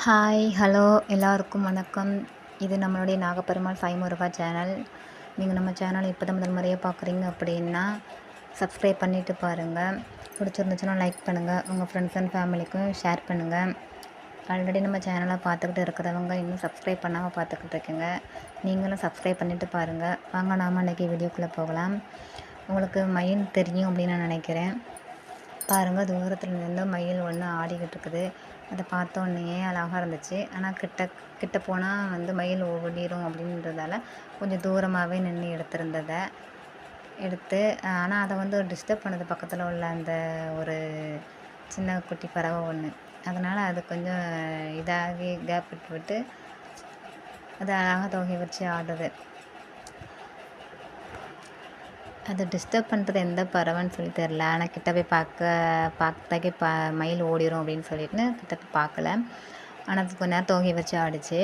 Hi hello எல்லாருக்கும் வணக்கம். இது நம்மளுடைய நாகப்பெருமாள் சாய் முருகா சேனல். நீங்கள் நம்ம சேனலை இப்போ தான் முதல் முறையாக பார்க்குறீங்க அப்படின்னா சப்ஸ்கிரைப் பண்ணிவிட்டு பாருங்கள் பிடிச்சிருந்துச்சுன்னா லைக் பண்ணுங்கள் உங்கள் ஃப்ரெண்ட்ஸ் அண்ட் ஃபேமிலிக்கும் ஷேர் பண்ணுங்கள் ஆல்ரெடி நம்ம சேனலை பார்த்துக்கிட்டு இருக்கிறவங்க இன்னும் சப்ஸ்கிரைப் பண்ணாமல் பார்த்துக்கிட்டு இருக்கீங்க. நீங்களும் சப்ஸ்கிரைப் பண்ணிவிட்டு பாருங்கள் வாங்க நாம் அன்றைக்கி வீடியோக்குள்ளே போகலாம். உங்களுக்கு மைண்ட் தெரியும் அப்படின்னு நான் நினைக்கிறேன். பாருங்கள் தூரத்தில் இருந்து மயில் ஒன்று ஆடிக்கிட்டு இருக்குது அதை பார்த்தோன்னே அழகாக இருந்துச்சு. ஆனால் கிட்ட கிட்ட போனால் வந்து மயில் ஓடிடும் அப்படின்றதால கொஞ்சம் தூரமாகவே நின்று எடுத்திருந்ததை எடுத்து ஆனால் அதை வந்து டிஸ்டர்ப் பண்ணது பக்கத்தில் உள்ள அந்த ஒரு சின்ன குட்டி பறவை ஒன்று அதனால் அது கொஞ்சம் இதாகி கேப் விட்டு விட்டு அது அழகாக தொகை வச்சு ஆடுது. அதை டிஸ்டர்ப் பண்ணுறது எந்த பறவைன்னு சொல்லி தெரில ஆனால் கிட்ட போய் பார்க்க பார்த்தாக்கே பா மயில் ஓடிடும் அப்படின்னு சொல்லிட்டு கிட்ட போய் பார்க்கல. ஆனால் அது கொஞ்ச நேரம் தோகை வச்சு ஆடிச்சு.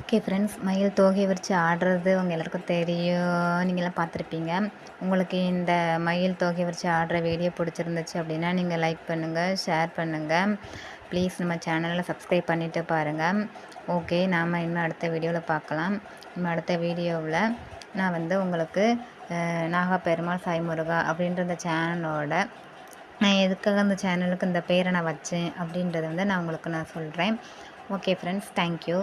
ஓகே ஃப்ரெண்ட்ஸ் மயில் தோகை விரித்து ஆடுறது உங்கள் எல்லாருக்கும் தெரியும். நீங்களாம் பார்த்துருப்பீங்க. உங்களுக்கு இந்த மயில் தோகை விரித்து ஆடுற வீடியோ பிடிச்சிருந்துச்சு அப்படின்னா நீங்கள் லைக் பண்ணுங்கள் ஷேர் பண்ணுங்கள் ப்ளீஸ் நம்ம சேனலில் சப்ஸ்கிரைப் பண்ணிவிட்டு பாருங்கள் ஓகே நாம் இன்னும் அடுத்த வீடியோவில் பார்க்கலாம். இன்னும் அடுத்த வீடியோவில் நான் வந்து உங்களுக்கு நாகப்பெருமாள் சாய்முருகா அப்படின்ற அந்த சேனலோட நான் எதுக்காக அந்த சேனலுக்கு இந்த பேரை நான் வச்சேன் அப்படின்றத வந்து நான் உங்களுக்கு நான் சொல்கிறேன் ஓகே ஃப்ரெண்ட்ஸ் தேங்க்யூ